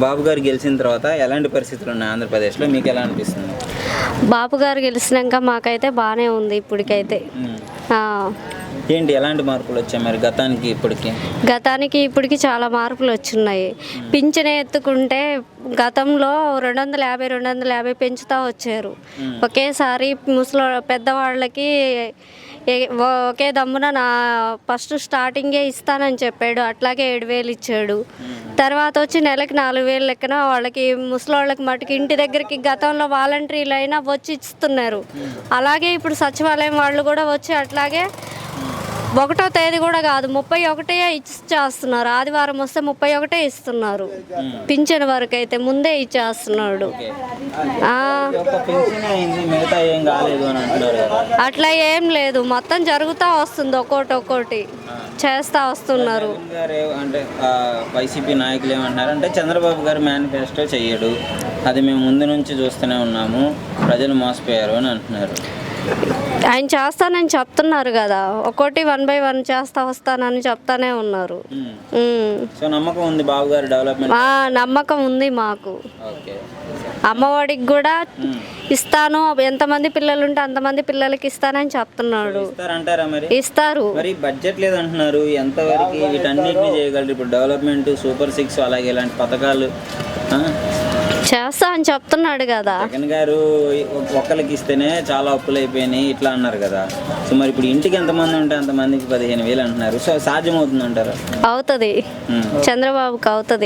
బాబు గారు గెలిచిన తర్వాత ఎలాంటి పరిస్థితులు ఉన్నాయి ఆంధ్రప్రదేశ్లో? మీకు ఎలా అనిపిస్తుంది? బాపు గారు గెలిచినాక మాకైతే బాగానే ఉంది ఇప్పటికైతే. ఏంటి ఎలాంటి మార్పులు వచ్చాయి మరి గతానికి ఇప్పటికి? గతానికి ఇప్పటికి చాలా మార్పులు వచ్చున్నాయి. పింఛన్ ఎత్తుకుంటే గతంలో రెండు వందల యాభై రెండు వందల యాభై పెంచుతూ వచ్చారు. ఒకేసారి ముసలి పెద్దవాళ్ళకి ఒకే దమ్మున నా ఫస్ట్ స్టార్టింగే ఇస్తానని చెప్పాడు. అట్లాగే ఏడు వేలు ఇచ్చాడు. తర్వాత వచ్చి నెలకి నాలుగు వేలు లెక్కన వాళ్ళకి ముసలోళ్ళకి మటుకి ఇంటి దగ్గరికి గతంలో వాలంటీర్లు అయినా వచ్చి ఇస్తున్నారు. అలాగే ఇప్పుడు సచివాలయం వాళ్ళు కూడా వచ్చి అట్లాగే ఒకటో తేదీ కూడా కాదు ముప్పై ఒకటే ఇచ్చేస్తున్నారు. ఆదివారం వస్తే ముప్పై ఒకటే ఇస్తున్నారు. పింఛన్ వరకు అయితే ముందే ఇచ్చేస్తున్నాడు. అట్లా ఏం లేదు. మొత్తం జరుగుతూ వస్తుంది ఒక్కోటి ఒక్కోటి. చేస్తా వస్తున్నారు. అంటే వైసీపీ నాయకులు ఏమంటున్నారు అంటే చంద్రబాబు గారు మేనిఫెస్టో చెయ్యడు. అది మేము ముందు నుంచి చూస్తూనే ఉన్నాము. ప్రజలు మోసపోయారు అని అంటున్నారు. ఆయన చేస్తానని చెప్తున్నారు కదా. ఒక్కోటి వన్ బై వన్ చేస్తా వస్తానని చెప్తానే ఉన్నారు. ఉమ్. సో నమ్మకం ఉంది బాబు గారు డెవలప్మెంట్ ఆ, నమ్మకం ఉంది మాకు. అమ్మఒడికి కూడా ఇస్తాను. ఎంతమంది పిల్లలు ఉంటే అంతమంది పిల్లలకి ఇస్తానని చెప్తున్నాడు. ఇస్తారు. మరి బడ్జెట్ లేదంటున్నారు. ఎంతవరకు వీటన్నిటిని చేయగలరు? ఇప్పుడు డెవలప్మెంట్ సూపర్ సిక్స్ అలాగే ఇలాంటి పథకాలు? చేస్తా అని చెప్తున్నాడు కదా. జగన్ గారు ఒక్కరికి ఇస్తేనే చాలా అప్పులు అయిపోయినాయి ఇట్లా అన్నారు కదా. సో మరి ఇప్పుడు ఇంటికి ఎంతమంది ఉంటే అంతమందికి పదిహేను వేలు అంటున్నారు. సో సాధ్యమవుతుంది అంటారు అవుతుంది. చంద్రబాబుకి అవుతుంది.